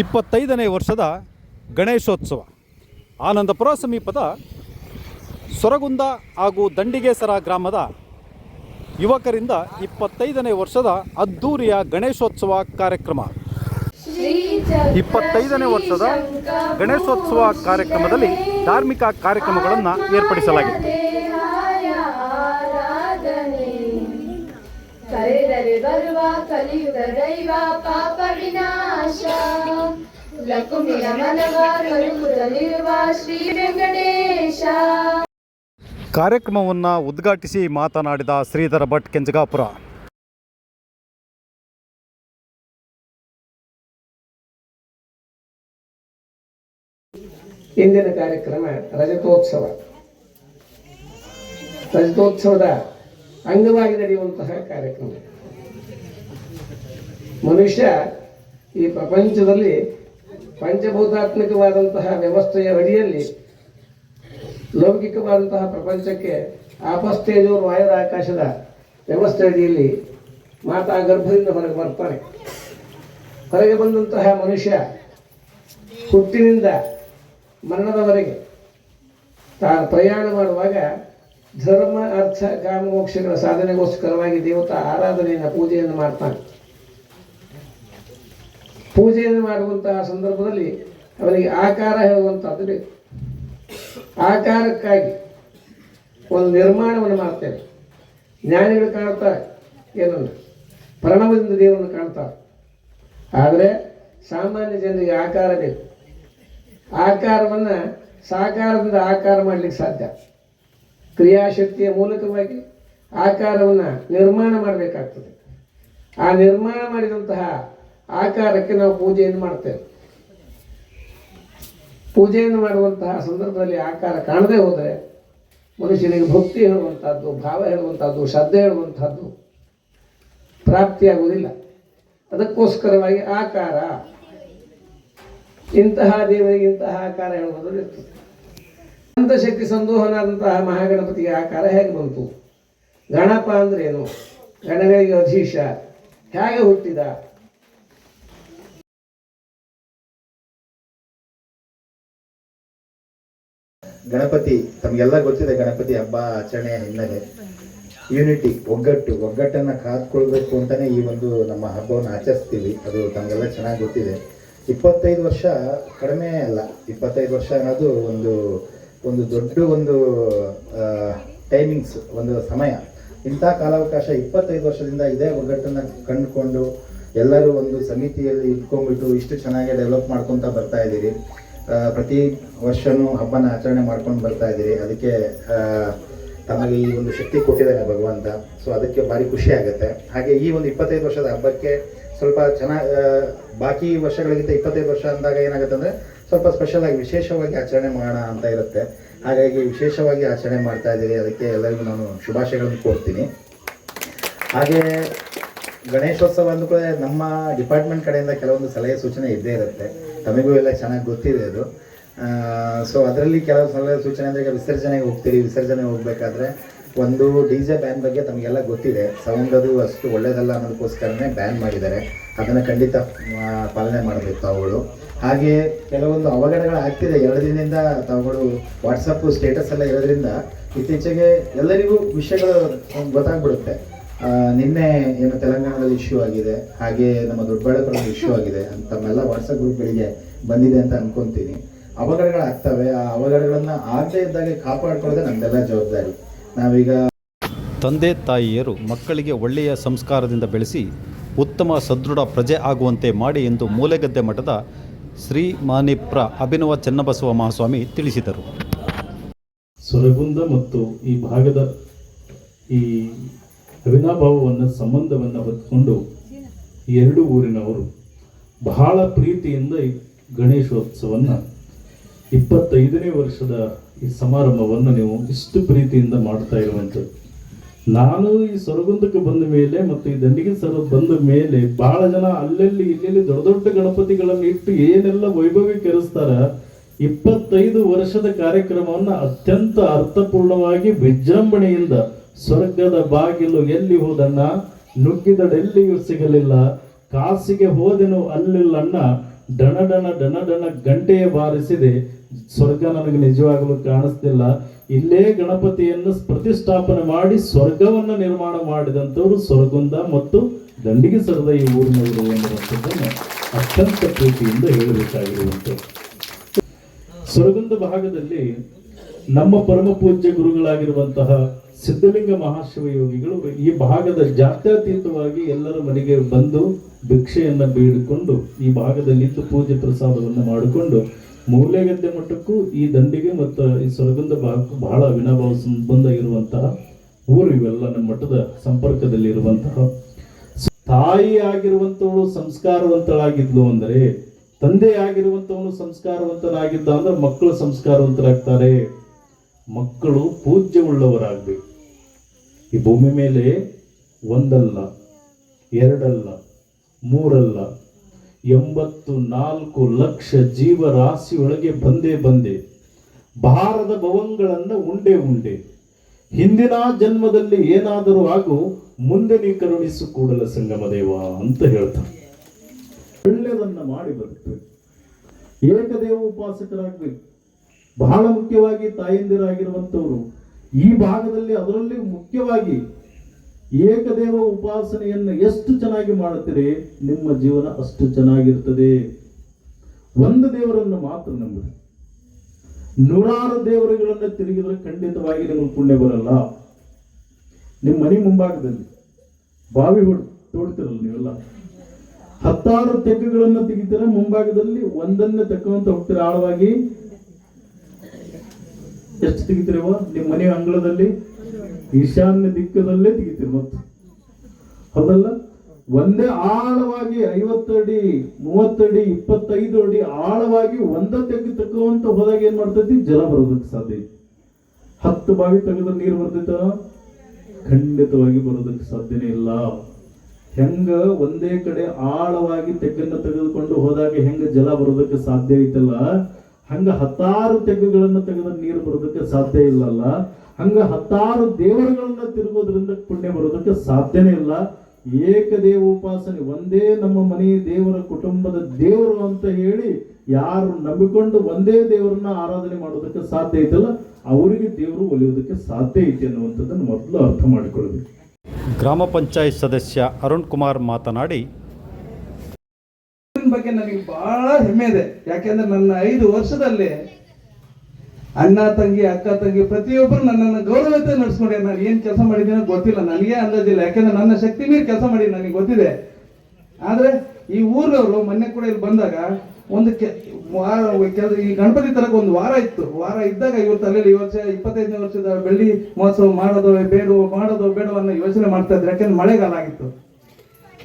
ಇಪ್ಪತ್ತೈದನೇ ವರ್ಷದ ಗಣೇಶೋತ್ಸವ. ಆನಂದಪುರ ಸಮೀಪದ ಸೊರಗುಂದ ಹಾಗೂ ದಂಡಿಗೇಸರ ಗ್ರಾಮದ ಯುವಕರಿಂದ ಇಪ್ಪತ್ತೈದನೇ ವರ್ಷದ ಅದ್ಧೂರಿಯ ಗಣೇಶೋತ್ಸವ ಕಾರ್ಯಕ್ರಮ. ಇಪ್ಪತ್ತೈದನೇ ವರ್ಷದ ಗಣೇಶೋತ್ಸವ ಕಾರ್ಯಕ್ರಮದಲ್ಲಿ ಧಾರ್ಮಿಕ ಕಾರ್ಯಕ್ರಮಗಳನ್ನು ಏರ್ಪಡಿಸಲಾಗಿದೆ. ಬರುವ ಕಲಿಯುಗ ದೈವ ಪಾಪ ವಿನಾಶ. ಲಕುಮಿಯ ಮನವ ಕರುಕುದಲಿರುವ ಶ್ರೀ ವೆಂಕಟೇಶ. ಕಾರ್ಯಕ್ರಮವನ್ನು ಉದ್ಘಾಟಿಸಿ ಮಾತನಾಡಿದ ಶ್ರೀಧರ ಭಟ್ ಕೆಂಜಗಾಪುರ. ಇಂದಿನ ಕಾರ್ಯಕ್ರಮ ರಜತೋತ್ಸವ. ರಜತೋತ್ಸವದ ಅಂಗವಾಗಿ ನಡೆಯುವಂತಹ ಕಾರ್ಯಕ್ರಮ. ಮನುಷ್ಯ ಈ ಪ್ರಪಂಚದಲ್ಲಿ ಪಂಚಭೂತಾತ್ಮಕವಾದಂತಹ ವ್ಯವಸ್ಥೆಯ ಅಡಿಯಲ್ಲಿ ಲೌಕಿಕವಾದಂತಹ ಪ್ರಪಂಚಕ್ಕೆ ಆಪಸ್ತೇಜೋರು ವಾಯುರ ಆಕಾಶದ ವ್ಯವಸ್ಥೆ ಅಡಿಯಲ್ಲಿ ಮಾತಾ ಗರ್ಭದಿಂದ ಹೊರಗೆ ಬರ್ತಾನೆ ಹೊರಗೆ ಬಂದಂತಹ ಮನುಷ್ಯ ಹುಟ್ಟಿನಿಂದ ಮರಣದವರೆಗೆ ತಾನು ಪ್ರಯಾಣ ಮಾಡುವಾಗ ಧರ್ಮ, ಅರ್ಥ ಕಾಮ ಮೋಕ್ಷಗಳ ಸಾಧನೆಗೋಸ್ಕರವಾಗಿ ದೇವತಾ ಆರಾಧನೆಯನ್ನು ಪೂಜೆಯನ್ನು ಮಾಡ್ತಾನೆ. ಪೂಜೆಯನ್ನು ಮಾಡುವಂತಹ ಸಂದರ್ಭದಲ್ಲಿ ಅವರಿಗೆ ಆಕಾರ ಹೇಳುವಂಥದ್ದು ಆಕಾರಕ್ಕಾಗಿ ಒಂದು ನಿರ್ಮಾಣವನ್ನು ಮಾಡ್ತೇವೆ. ಜ್ಞಾನಿಗಳು ಕಾಣ್ತಾ ಏನನ್ನು ಪ್ರಣವದಿಂದ ದೇವರನ್ನು ಕಾಣ್ತಾರೆ. ಆದರೆ ಸಾಮಾನ್ಯ ಜನರಿಗೆ ಆಕಾರ ಬೇಕು. ಆಕಾರವನ್ನು ಸಾಕಾರದಿಂದ ಆಕಾರ ಮಾಡಲಿಕ್ಕೆ ಸಾಧ್ಯ. ಕ್ರಿಯಾಶಕ್ತಿಯ ಮೂಲಕವಾಗಿ ಆಕಾರವನ್ನು ನಿರ್ಮಾಣ ಮಾಡಬೇಕಾಗ್ತದೆ. ಆ ನಿರ್ಮಾಣ ಮಾಡಿದಂತಹ ಆಕಾರಕ್ಕೆ ನಾವು ಪೂಜೆಯನ್ನು ಮಾಡ್ತೇವೆ. ಪೂಜೆಯನ್ನು ಮಾಡುವಂತಹ ಸಂದರ್ಭದಲ್ಲಿ ಆಕಾರ ಕಾಣದೇ ಹೋದರೆ ಮನುಷ್ಯನಿಗೆ ಭಕ್ತಿ ಹೇಳುವಂಥದ್ದು ಭಾವ ಹೇಳುವಂಥದ್ದು ಶ್ರದ್ಧೆ ಹೇಳುವಂಥದ್ದು ಪ್ರಾಪ್ತಿಯಾಗುವುದಿಲ್ಲ. ಅದಕ್ಕೋಸ್ಕರವಾಗಿ ಆಕಾರ. ಇಂತಹ ದೇವರಿಗೆ ಇಂತಹ ಆಕಾರ ಹೇಳುವುದು ಇರ್ತದೆ. ಶಕ್ತಿ ಸಂದೋಹನಾದಂತಹ ಮಹಾಗಣಪತಿಗೆ ಆಕಾರ ಹೇಗೆ ಬಂತು? ಗಣಪ ಅಂದ್ರೇನು? ಗಣಗಳಿಗೆ ಅಧೀಶ. ಹೇಗೆ ಹುಟ್ಟಿದ? ಗಣಪತಿ, ತಮಗೆಲ್ಲ ಗೊತ್ತಿದೆ ಗಣಪತಿ ಹಬ್ಬ ಆಚರಣೆಯ ಹಿನ್ನೆಲೆ. ಯೂನಿಟಿ ಒಗ್ಗಟ್ಟು, ಒಗ್ಗಟ್ಟನ್ನು ಕಾದ್ಕೊಳ್ಬೇಕು ಅಂತಾನೆ ಈ ಒಂದು ನಮ್ಮ ಹಬ್ಬವನ್ನು ಆಚರಿಸ್ತೀವಿ. ಅದು ತಮಗೆಲ್ಲ ಚೆನ್ನಾಗಿ ಗೊತ್ತಿದೆ. ಇಪ್ಪತ್ತೈದು ವರ್ಷ ಕಡಿಮೆ ಅಲ್ಲ. ಇಪ್ಪತ್ತೈದು ವರ್ಷ ಅನ್ನೋದು ಒಂದು ಒಂದು ದೊಡ್ಡ ಒಂದು ಟೈಮಿಂಗ್ಸ್ ಒಂದು ಸಮಯ. ಇಂಥ ಕಾಲಾವಕಾಶ ಇಪ್ಪತ್ತೈದು ವರ್ಷದಿಂದ ಇದೇ ಒಗ್ಗಟ್ಟನ್ನು ಕಂಡುಕೊಂಡು ಎಲ್ಲರೂ ಒಂದು ಸಮಿತಿಯಲ್ಲಿ ಇಟ್ಕೊಂಡ್ಬಿಟ್ಟು ಇಷ್ಟು ಚೆನ್ನಾಗಿ ಡೆವಲಪ್ ಮಾಡ್ಕೊತಾ ಬರ್ತಾ ಇದ್ದೀರಿ. ಪ್ರತಿ ವರ್ಷನೂ ಹಬ್ಬನ ಆಚರಣೆ ಮಾಡ್ಕೊಂಡು ಬರ್ತಾ ಇದ್ದೀರಿ. ಅದಕ್ಕೆ ತಮಗೆ ಈ ಒಂದು ಶಕ್ತಿ ಕೊಟ್ಟಿದ್ದಾನೆ ಭಗವಂತ. ಸೊ ಅದಕ್ಕೆ ಭಾರಿ ಖುಷಿ ಆಗುತ್ತೆ. ಹಾಗೆ ಈ ಒಂದು ಇಪ್ಪತ್ತೈದು ವರ್ಷದ ಹಬ್ಬಕ್ಕೆ ಸ್ವಲ್ಪ ಚೆನ್ನಾಗಿ ಬಾಕಿ ವರ್ಷಗಳಿಗಿಂತ ಇಪ್ಪತ್ತೈದು ವರ್ಷ ಅಂದಾಗ ಏನಾಗುತ್ತೆ ಅಂದರೆ ಸ್ವಲ್ಪ ಸ್ಪೆಷಲ್ ಆಗಿ ವಿಶೇಷವಾಗಿ ಆಚರಣೆ ಮಾಡೋಣ ಅಂತ ಇರುತ್ತೆ. ಹಾಗಾಗಿ ವಿಶೇಷವಾಗಿ ಆಚರಣೆ ಮಾಡ್ತಾ ಇದ್ದೀರಿ. ಅದಕ್ಕೆ ಎಲ್ಲರಿಗೂ ನಾನು ಶುಭಾಶಯಗಳನ್ನು ಕೋರ್ತೀನಿ. ಹಾಗೆ ಗಣೇಶೋತ್ಸವ ಅಂದ ಕೂಡ ನಮ್ಮ ಡಿಪಾರ್ಟ್ಮೆಂಟ್ ಕಡೆಯಿಂದ ಕೆಲವೊಂದು ಸಲಹೆ ಸೂಚನೆ ಇದ್ದೇ ಇರುತ್ತೆ. ತಮಗೂ ಎಲ್ಲ ಚೆನ್ನಾಗಿ ಗೊತ್ತಿದೆ ಅದು. ಸೊ ಅದರಲ್ಲಿ ಕೆಲವು ಸಲಹೆ ಸೂಚನೆ ಅಂದರೆ ಈಗ ವಿಸರ್ಜನೆಗೆ ಹೋಗ್ತೀರಿ ವಿಸರ್ಜನೆ ಹೋಗ್ಬೇಕಾದ್ರೆ ಒಂದು ಡಿ ಜೆ ಬ್ಯಾನ್ ಬಗ್ಗೆ ತಮಗೆಲ್ಲ ಗೊತ್ತಿದೆ. ಸೌಂಡ್ ಅದು ಅಷ್ಟು ಒಳ್ಳೇದಲ್ಲ ಅನ್ನೋದಕ್ಕೋಸ್ಕರನೇ ಬ್ಯಾನ್ ಮಾಡಿದ್ದಾರೆ. ಅದನ್ನು ಖಂಡಿತ ಪಾಲನೆ ಮಾಡಬೇಕು ತಾವುಗಳು. ಹಾಗೆ ಕೆಲವೊಂದು ಅವಘಡಗಳು ಆಗ್ತಿದೆ. ಎರಡು ದಿನದಿಂದ ತಾವುಗಳು ವಾಟ್ಸಪ್ಪು ಸ್ಟೇಟಸ್ ಎಲ್ಲ ಇರೋದ್ರಿಂದ ಇತ್ತೀಚೆಗೆ ಎಲ್ಲರಿಗೂ ವಿಷಯಗಳು ಗೊತ್ತಾಗ್ಬಿಡುತ್ತೆ. ನಿನ್ನೆ ಏನು ತೆಲಂಗಾಣದಲ್ಲಿ ಇಶ್ಯೂ ಆಗಿದೆ ಹಾಗೆ ನಮ್ಮ ದೊಡ್ಡಬಳ್ಳಾಪುರದಲ್ಲಿ ಇಶ್ಯೂ ಆಗಿದೆ ಅಂತ ತಮ್ಮೆಲ್ಲ ವಾಟ್ಸಪ್ ಗ್ರೂಪ್ಗಳಿಗೆ ಬಂದಿದೆ ಅಂತ ಅನ್ಕೊಂತೀನಿ. ಅವಘಡಗಳಾಗ್ತವೆ ಆ ಅವಘಡಗಳನ್ನ ಆಗದೇ ಇದ್ದಾಗೆ ಕಾಪಾಡ್ಕೊಳ್ಳೋದೇ ನಮ್ದೆಲ್ಲ ಜವಾಬ್ದಾರಿ. ನಾವೀಗ ತಂದೆ ತಾಯಿಯರು ಮಕ್ಕಳಿಗೆ ಒಳ್ಳೆಯ ಸಂಸ್ಕಾರದಿಂದ ಬೆಳೆಸಿ ಉತ್ತಮ ಸದೃಢ ಪ್ರಜೆ ಆಗುವಂತೆ ಮಾಡಿ ಎಂದು ಮೂಲೆಗದ್ದೆ ಮಠದ ಶ್ರೀ ಮಾನಿಪ್ರ ಅಭಿನವ ಚನ್ನಬಸವ ಮಹಾಸ್ವಾಮಿ ತಿಳಿಸಿದರು. ಸೊರಗುಂದ ಮತ್ತು ಈ ಭಾಗದ ಈ ಅವಿನಾಭಾವವನ್ನು ಸಂಬಂಧವನ್ನು ಹೊತ್ಕೊಂಡು ಎರಡು ಊರಿನವರು ಬಹಳ ಪ್ರೀತಿಯಿಂದ ಈ ಗಣೇಶೋತ್ಸವವನ್ನು ಇಪ್ಪತ್ತೈದನೇ ವರ್ಷದ ಈ ಸಮಾರಂಭವನ್ನು ನೀವು ಇಷ್ಟು ಪ್ರೀತಿಯಿಂದ ಮಾಡ್ತಾ ಇರುವಂಥದ್ದು. ನಾನು ಈ ಸೊರಗುಂದಕ್ಕೆ ಬಂದ ಮೇಲೆ ಮತ್ತು ಈ ದಂಡಿಗೆ ಸರ ಬಂದ ಮೇಲೆ ಬಹಳ ಜನ ಅಲ್ಲಲ್ಲಿ ಇಲ್ಲಿ ದೊಡ್ಡ ದೊಡ್ಡ ಗಣಪತಿಗಳನ್ನು ಇಟ್ಟು ಏನೆಲ್ಲ ವೈಭವೀಕರಿಸ್ತಾರ ಇಪ್ಪತ್ತೈದು ವರ್ಷದ ಕಾರ್ಯಕ್ರಮವನ್ನ ಅತ್ಯಂತ ಅರ್ಥಪೂರ್ಣವಾಗಿ ವಿಜೃಂಭಣೆಯಿಂದ ಸ್ವರ್ಗದ ಬಾಗಿಲು ಎಲ್ಲಿ ಹೋದಣ್ಣ? ನುಗ್ಗಿದಡೆಲ್ಲಿಯೂ ಸಿಗಲಿಲ್ಲ. ಕಾಸಿಗೆ ಹೋದೆನು ಅಲ್ಲಿಲ್ಲಣ್ಣ. ಡಣ ಡಣ ಡಣ ಡಣ ಗಂಟೆಯ ಬಾರಿಸಿದೆ. ಸ್ವರ್ಗ ನನಗೆ ನಿಜವಾಗಲು ಕಾಣಿಸ್ತಿಲ್ಲ. ಇಲ್ಲೇ ಗಣಪತಿಯನ್ನು ಪ್ರತಿಷ್ಠಾಪನೆ ಮಾಡಿ ಸ್ವರ್ಗವನ್ನು ನಿರ್ಮಾಣ ಮಾಡಿದಂಥವರು ಸ್ವರ್ಗುಂದ ಮತ್ತು ದಂಡಿಗೆ ಸರದ ಈ ಊರಿನವರು ಎನ್ನುವಂಥದ್ದನ್ನು ಅತ್ಯಂತ ಪ್ರೀತಿಯಿಂದ ಹೇಳಬೇಕಾಗಿರುವಂಥದ್ದು. ಸ್ವರ್ಗುಂದ ಭಾಗದಲ್ಲಿ ನಮ್ಮ ಪರಮ ಪೂಜ್ಯ ಗುರುಗಳಾಗಿರುವಂತಹ ಸಿದ್ಧಲಿಂಗ ಮಹಾಶಿವ ಯೋಗಿಗಳು ಈ ಭಾಗದ ಜಾತ್ಯತೀತವಾಗಿ ಎಲ್ಲರ ಮನೆಗೆ ಬಂದು ಭಿಕ್ಷೆಯನ್ನು ಬೇಡಿಕೊಂಡು ಈ ಭಾಗದಲ್ಲಿ ಇದ್ದು ಪೂಜೆ ಪ್ರಸಾದವನ್ನು ಮಾಡಿಕೊಂಡು ಮೂಲೆಗದ್ದೆ ಮಟ್ಟಕ್ಕೂ ಈ ದಂಡಿಗೆ ಮತ್ತು ಈ ಸೊರಗಂಧ ಭಾಗಕ್ಕೂ ಬಹಳ ವಿನಾಭಾವ ಸಂಬಂಧ ಇರುವಂತಹ ಊರು ಇವೆಲ್ಲ ನಮ್ಮ ಮಠದ ಸಂಪರ್ಕದಲ್ಲಿ ಇರುವಂತಹ. ತಾಯಿ ಆಗಿರುವಂಥವಳು ಸಂಸ್ಕಾರವಂತಳಾಗಿದ್ಲು ಅಂದರೆ ತಂದೆ ಆಗಿರುವಂಥವನು ಸಂಸ್ಕಾರವಂತನಾಗಿದ್ದ ಅಂದ್ರೆ ಮಕ್ಕಳು ಸಂಸ್ಕಾರವಂತರಾಗ್ತಾರೆ. ಮಕ್ಕಳು ಪೂಜ್ಯವುಳ್ಳವರಾಗಬೇಕು. ಈ ಭೂಮಿ ಮೇಲೆ ಒಂದಲ್ಲ, ಎರಡಲ್ಲ, ಮೂರಲ್ಲ, ಎಂಬತ್ತು ನಾಲ್ಕು ಲಕ್ಷ ಜೀವರಾಶಿಯೊಳಗೆ ಬಂದೇ ಬಂದೆ, ಭಾರದ ಭವಂಗಳನ್ನ ಉಂಡೆ ಉಂಡೆ, ಹಿಂದಿನ ಜನ್ಮದಲ್ಲಿ ಏನಾದರೂ ಆಗು ಮುಂದೆ ನೀ ಕರುಣಿಸು ಕೂಡಲ ಸಂಗಮ ದೇವ ಅಂತ ಹೇಳ್ತಾರೆ. ಒಳ್ಳೆಯದನ್ನ ಮಾಡಿ ಬದುಕಬೇಕು. ಏಕದೇವ ಉಪಾಸಕರಾಗಬೇಕು. ಬಹಳ ಮುಖ್ಯವಾಗಿ ತಾಯಂದಿರಾಗಿರುವಂಥವ್ರು ಈ ಭಾಗದಲ್ಲಿ ಅದರಲ್ಲಿ ಮುಖ್ಯವಾಗಿ ಏಕದೇವ ಉಪಾಸನೆಯನ್ನು ಎಷ್ಟು ಚೆನ್ನಾಗಿ ಮಾಡುತ್ತೀರಿ, ನಿಮ್ಮ ಜೀವನ ಅಷ್ಟು ಚೆನ್ನಾಗಿರ್ತದೆ. ಒಂದು ದೇವರನ್ನು ಮಾತ್ರ ನಂಬಿರಿ. ನೂರಾರು ದೇವರುಗಳನ್ನು ತಿರುಗಿದ್ರೆ ಖಂಡಿತವಾಗಿ ನಿಮಗೆ ಪುಣ್ಯ ಬರಲ್ಲ. ನಿಮ್ಮ ಮನೆ ಮುಂಭಾಗದಲ್ಲಿ ಬಾವಿ ಹೊಡ್ ತೋಡ್ತಿರಲ್ಲ ನೀವೆಲ್ಲ. ಹತ್ತಾರು ತೆಗ್ಗುಗಳನ್ನು ತೆಗಿತೀರ, ಮುಂಭಾಗದಲ್ಲಿ ಒಂದನ್ನೇ ತೆಕ್ಕೊಂತ ಹೋಗ್ತೀರ ಆಳವಾಗಿ. ಎಷ್ಟು ತೆಗಿತೀರವ ನಿಮ್ಮ ಮನೆ ಅಂಗಳದಲ್ಲಿ, ಈಶಾನ್ಯ ದಿಕ್ಕದಲ್ಲೇ ತೆಗಿತೀರಿ ಮತ್ತು. ಹೌದಲ್ಲ? ಒಂದೇ ಆಳವಾಗಿ ಐವತ್ತಡಿ, ಮೂವತ್ತಡಿ, ಇಪ್ಪತ್ತೈದು ಅಡಿ ಆಳವಾಗಿ ಒಂದ ತೆಗ್ದು ತಕ್ಕುವಂತ ಹೋದಾಗ ಏನ್ ಮಾಡ್ತೈತಿ? ಜಲ ಬರೋದಕ್ಕೆ ಸಾಧ್ಯ ಹತ್ತು ಬಾವಿ ತೆಗೆದ ನೀರು ಬರ್ತೈತ? ಖಂಡಿತವಾಗಿ ಬರೋದಕ್ಕೆ ಸಾಧ್ಯನೇ ಇಲ್ಲ. ಹೆಂಗ ಒಂದೇ ಕಡೆ ಆಳವಾಗಿ ತೆಗ್ಗನ್ನ ತೆಗೆದುಕೊಂಡು ಹೋದಾಗ ಹೆಂಗ ಜಲ ಬರೋದಕ್ಕೆ ಸಾಧ್ಯ ಐತಲ್ಲ? ಹಂಗ ಹತ್ತಾರು ತೆಗ್ಗುಗಳನ್ನು ತೆಗೆದ ನೀರು ಬರೋದಕ್ಕೆ ಸಾಧ್ಯ ಇಲ್ಲಲ್ಲ. ಹಂಗ ಹತ್ತಾರು ದೇವರುಗಳನ್ನ ತಿರುಗೋದ್ರಿಂದ ಪುಣ್ಯ ಬರೋದಕ್ಕೆ ಸಾಧ್ಯನೇ ಇಲ್ಲ. ಏಕದೇವ ಉಪಾಸನೆ, ಒಂದೇ ನಮ್ಮ ಮನೆ ದೇವರ ಕುಟುಂಬದ ದೇವರು ಅಂತ ಹೇಳಿ ಯಾರು ನಂಬಿಕೊಂಡು ಒಂದೇ ದೇವರನ್ನ ಆರಾಧನೆ ಮಾಡೋದಕ್ಕೆ ಸಾಧ್ಯ ಐತಲ್ಲ, ಅವರಿಗೆ ದೇವರು ಒಲಿಯೋದಕ್ಕೆ ಸಾಧ್ಯ ಐತಿ ಅನ್ನುವಂಥದ್ದನ್ನು ಮೊದಲು ಅರ್ಥ ಮಾಡಿಕೊಳ್ಳಬೇಕು. ಗ್ರಾಮ ಪಂಚಾಯತ್ ಸದಸ್ಯ ಅರುಣ್ ಕುಮಾರ್ ಮಾತನಾಡಿ ಬಗ್ಗೆ ನನಗೆ ಬಹಳ ಹೆಮ್ಮೆ ಇದೆ. ಯಾಕೆಂದ್ರೆ ನನ್ನ ಐದು ವರ್ಷದಲ್ಲಿ ಅಣ್ಣ, ತಂಗಿ, ಅಕ್ಕ, ತಂಗಿ ಪ್ರತಿಯೊಬ್ಬರು ನನ್ನನ್ನು ಗೌರವತೆ ನಡೆಸ್ಕೊಂಡೆ. ನಾನು ಏನ್ ಕೆಲಸ ಮಾಡಿದ್ದೀನೋ ಗೊತ್ತಿಲ್ಲ. ನನಗೆ ಅಂದಾಜಿಲ್ಲ. ಯಾಕೆಂದ್ರೆ ನನ್ನ ಶಕ್ತಿ ಮೀರಿ ಕೆಲಸ ಮಾಡಿ ನನಗೆ ಗೊತ್ತಿದೆ. ಆದ್ರೆ ಈ ಊರವರು ಮೊನ್ನೆ ಕೂಡ ಇಲ್ಲಿ ಬಂದಾಗ ಒಂದು ವಾರ ಈ ಗಣಪತಿ ತರಕ್ಕೆ ಒಂದು ವಾರ ಇತ್ತು. ವಾರ ಇದ್ದಾಗ ಇವತ್ತು ಅಲ್ಲಿ ಈ ವರ್ಷ ಇಪ್ಪತ್ತೈದನೇ ವರ್ಷದ ಬೆಳ್ಳಿ ಮಹೋತ್ಸವ ಮಾಡೋದು ಬೇಡವೋ ಮಾಡೋದು ಬೇಡವೋ ಅನ್ನೋ ಯೋಚನೆ ಮಾಡ್ತಾ ಇದ್ರು. ಯಾಕೆಂದ್ರೆ ಮಳೆಗಾಲ ಆಗಿತ್ತು.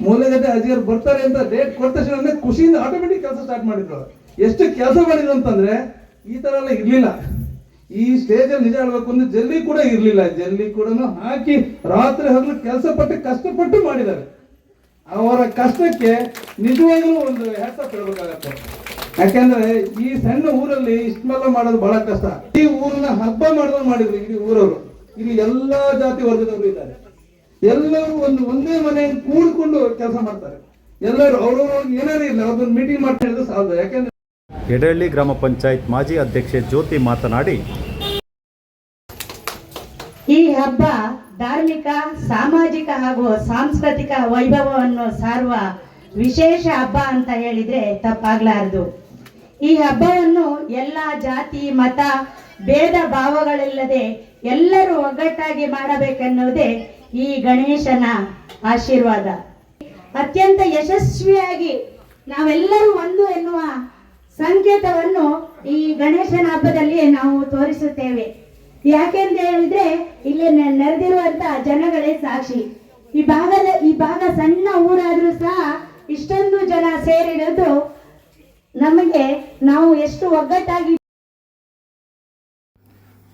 ಮೂಲೆಗದ್ದೆ ಅಜಿಯರ್ ಬರ್ತಾರೆ ಅಂತ ಡೇಟ್ ಕೊಟ್ಟ ಖುಷಿಯಿಂದ ಆಟೋಮೆಟಿಕ್ ಕೆಲಸ ಸ್ಟಾರ್ಟ್ ಮಾಡಿದ್ರು. ಎಷ್ಟು ಕೆಲಸ ಮಾಡಿದ್ರು ಅಂತಂದ್ರೆ ಈ ತರ ಎಲ್ಲ ಇರ್ಲಿಲ್ಲ. ಈ ಸ್ಟೇಜ್ ಅಲ್ಲಿ ನಿಜ ಹೇಳ್ಬೇಕು ಅಂದ್ರೆ ಜಲ್ಲಿ ಕೂಡ ಇರ್ಲಿಲ್ಲ. ಜಲ್ಲಿ ಕೂಡ ಹಾಕಿ ರಾತ್ರಿ ಹಗಲು ಕೆಲಸ ಪಟ್ಟು, ಕಷ್ಟಪಟ್ಟು ಮಾಡಿದ್ದಾರೆ. ಅವರ ಕಷ್ಟಕ್ಕೆ ನಿಜವಾಗ್ಲೂ ಒಂದು ಹೆಸರು ಕೇಳಬೇಕಾಗತ್ತೆ ಯಾಕೆಂದ್ರೆ ಈ ಸಣ್ಣ ಊರಲ್ಲಿ ಇಷ್ಟೆಲ್ಲ ಮಾಡೋದು ಬಹಳ ಕಷ್ಟ. ಈ ಊರನ್ನ ಹಬ್ಬ ಮಾಡಿದ್ರು ಮಾಡಿದ್ರು ಇಲ್ಲಿ ಊರವರು. ಇಲ್ಲಿ ಎಲ್ಲಾ ಜಾತಿ ವರ್ಗದವರು ಇದ್ದಾರೆ. ಎಲ್ಲರೂ ಒಂದು ಒಂದೇ ಮನೆ ಕೂಡಿಕೊಂಡು ಕೆಲಸ ಮಾಡ್ತಾರೆ. ಎಲ್ಲರೂ ಅವ್ರವ್ರ ಏನಾರು ಇಲ್ಲ ಅವ್ರದ್ದು ಮೀಟಿಂಗ್ ಮಾಡ್ತಾ ಸಾಲದು. ಯಾಕೆಂದ್ರೆ ಎಡಹಳ್ಳಿ ಗ್ರಾಮ ಪಂಚಾಯತ್ ಮಾಜಿ ಅಧ್ಯಕ್ಷೆ ಜ್ಯೋತಿ ಮಾತನಾಡಿ ಈ ಹಬ್ಬ ಧಾರ್ಮಿಕ ಸಾಮಾಜಿಕ ಹಾಗೂ ಸಾಂಸ್ಕೃತಿಕ ವೈಭವವನ್ನು ಸಾರುವ ವಿಶೇಷ ಹಬ್ಬ ಅಂತ ಹೇಳಿದ್ರೆ ತಪ್ಪಾಗ್ಲಾರದು. ಈ ಹಬ್ಬವನ್ನು ಎಲ್ಲ ಜಾತಿ ಮತ ಭೇದ ಭಾವಗಳಿಲ್ಲದೆ ಎಲ್ಲರೂ ಒಗ್ಗಟ್ಟಾಗಿ ಮಾಡಬೇಕೆನ್ನುವುದೇ ಈ ಗಣೇಶನ ಆಶೀರ್ವಾದ. ಅತ್ಯಂತ ಯಶಸ್ವಿಯಾಗಿ ನಾವೆಲ್ಲರೂ ಒಂದು ಎನ್ನುವ ಸಂಕೇತವನ್ನು ಈ ಗಣೇಶನ ಹಬ್ಬದಲ್ಲಿ ನಾವು ತೋರಿಸುತ್ತೇವೆ. ಯಾಕೆಂತ ಹೇಳಿದ್ರೆ, ಇಲ್ಲಿ ನೆರೆದಿರುವಂತ ಜನಗಳೇ ಸಾಕ್ಷಿ. ಈ ಭಾಗದ, ಈ ಭಾಗ ಸಣ್ಣ ಊರಾದ್ರೂ ಸಹ ಇಷ್ಟೊಂದು ಜನ ಸೇರಿಡೋದು ನಮಗೆ ನಾವು ಎಷ್ಟು ಒಗ್ಗಟ್ಟಾಗಿ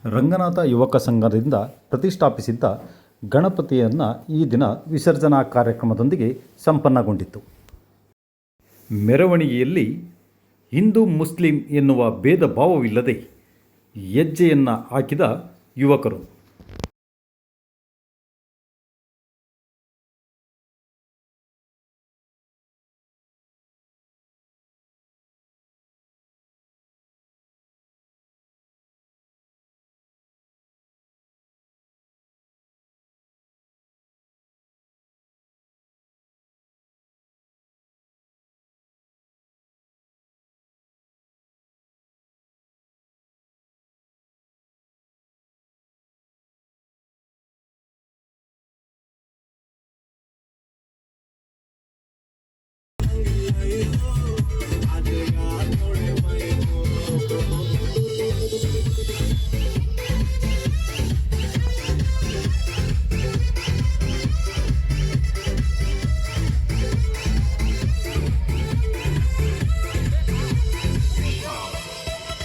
ರಂಗನಾಥ ಯುವಕ ಸಂಘದಿಂದ ಪ್ರತಿಷ್ಠಾಪಿಸಿದ್ದ ಗಣಪತಿಯನ್ನು ಈ ದಿನ ವಿಸರ್ಜನಾ ಕಾರ್ಯಕ್ರಮದೊಂದಿಗೆ ಸಂಪನ್ನಗೊಂಡಿತು ಮೆರವಣಿಗೆಯಲ್ಲಿ ಹಿಂದೂ ಮುಸ್ಲಿಂ ಎನ್ನುವ ಭೇದ ಭಾವವಿಲ್ಲದೆ ಹೆಜ್ಜೆಯನ್ನು ಹಾಕಿದ ಯುವಕರು.